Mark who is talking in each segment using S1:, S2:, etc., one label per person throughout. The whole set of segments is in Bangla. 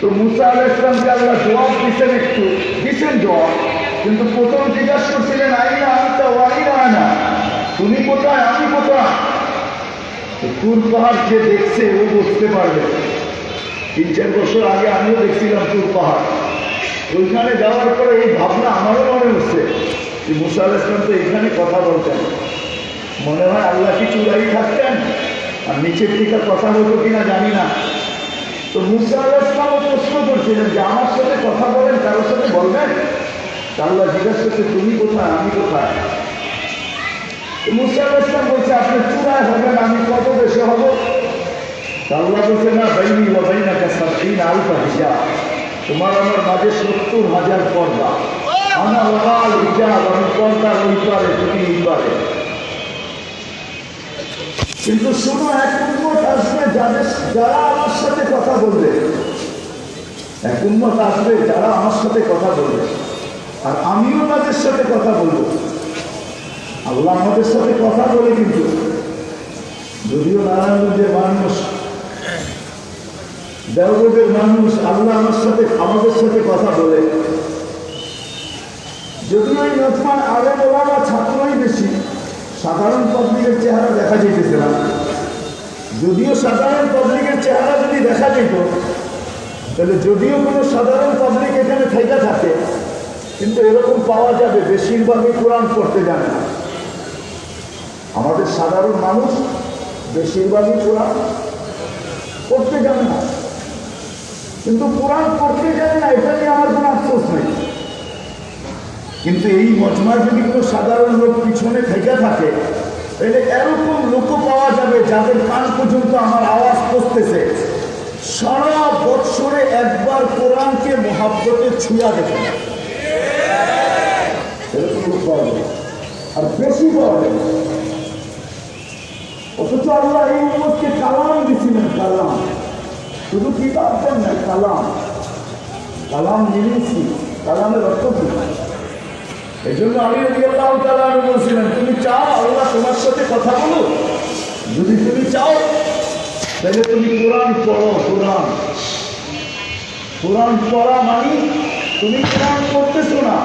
S1: তো মুসা আল ইসলামকে আল্লাহ জবাব দিচ্ছেন একটু। দিচ্ছেন জবাব। কিন্তু প্রথম জিজ্ঞাসা করছিলেন, আইনা আনতা ওয়াইনা আনা? তুমি কোথায়? আমি কোথায়? তুর পাহাড় যে দেখছে, ও বুঝতে পারবে। তিন, চার বছর আগে আমিও দেখছিলাম তুর পাহাড় ওইখানে যাওয়ার পরে এই ভাবনা আমারও মনে হচ্ছে যে মুসা আল ইসলাম তো এখানে কথা বলতেন। মনে হয় আল্লাহ কি চূড়াই থাকতেন? আর নিচের দিকে কথা বলতো কিনা জানি না। তো মুসা আল প্রশ্ন করছিলেন যে আমার সাথে কথা বলেন, কারোর সাথে বলবেন? তা আল্লাহ জিজ্ঞাসা করছে, তুমি কোথায়? আমি কোথায়? তো মুসা আল ইসলাম বলছে, আপনি চূড়ায় হবেন, আমি কত দেশে হব? আল্লাহ বলছে, না, বাইনি বা আলফা হিসাব তোমার আমার মাঝে সত্তর হাজার পর্দা। আমার লাল হিজাব আমি পর্দার ওই পারে তুমি এই কিন্তু শুনো, এক উন্মত আসবে যাদের যারা আমার সাথে কথা বলবে। এক উন্মত আসবে যারা আমার সাথে কথা বলবে। আর আমিও তাদের সাথে কথা বলব। আল্লাহ আমাদের সাথে কথা বলে কিন্তু। যদিও নারায়ণগঞ্জের মানুষ দেওগঞ্জের মানুষ আল্লাহ আমার সাথে আমাদের সাথে কথা বলে। যদিও এই নজমান আগে বলা ছাত্রই বেশি সাধারণ পাবলিকের চেহারা দেখা যেতেছে না। যদিও সাধারণ পাবলিকের চেহারা যদি দেখা যেত তাহলে যদিও কোনো সাধারণ পাবলিক এখানে থেকে থাকে, কিন্তু এরকম পাওয়া যাবে, বেশিরভাগই কোরআন পড়তে জানে না। আমাদের সাধারণ মানুষ বেশিরভাগই কোরআন পড়তে জানে না। কিন্তু কোরআন পড়তে জানে না, এটা নিয়ে আমার কোনো আফসোস নেই। কিন্তু এই মজমার যদি কোনো সাধারণ লোক তাহলে এরকম লোকও পাওয়া যাবে যাদের কান পর্যন্ত আমার আওয়াজ পড়তেছে সারা বৎসরে একবার কোরআনকে মহাব্বতে ছুঁয়া দেখে। এরকম লোক আর বেশি পাওয়া যাবে। অথচ আল্লাহ এই উম্মতকে কালাম দিছিলেন কালাম। শুধু কিতাব দেন না, কালাম। কালাম নিয়েছি, কালামের অর্থ কি? এই জন্য আমি বলছিলেন, তুমি চাও আল্লাহ তোমার সাথে কথা বলো যদি তুমি চাও, তাহলে তুমি কোরআন পড়ো, কোরআন। কোরআন পড়া মানে তুমি কোরআন পড়তেছো না,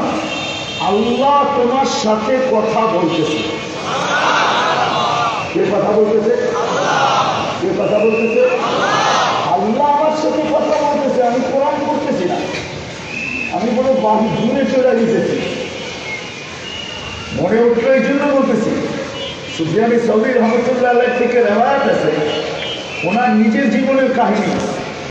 S1: আল্লাহ তোমার সাথে কথা বলতেছে। কে কথা বলতেছে? কে কথা বলতেছে? আল্লাহ আমার সাথে কথা বলতেছে, আমি কোরআন পড়তেছি না। আমি কোনো বাড়ি দূরে চলে যেতেছি মনে উঠল এই জন্য বলতেছি। সুফিয়ানি সৌদি রহমতুল্লাহ থেকে রেওয়ায়ত আছে। ওনার নিজের জীবনের কাহিনী।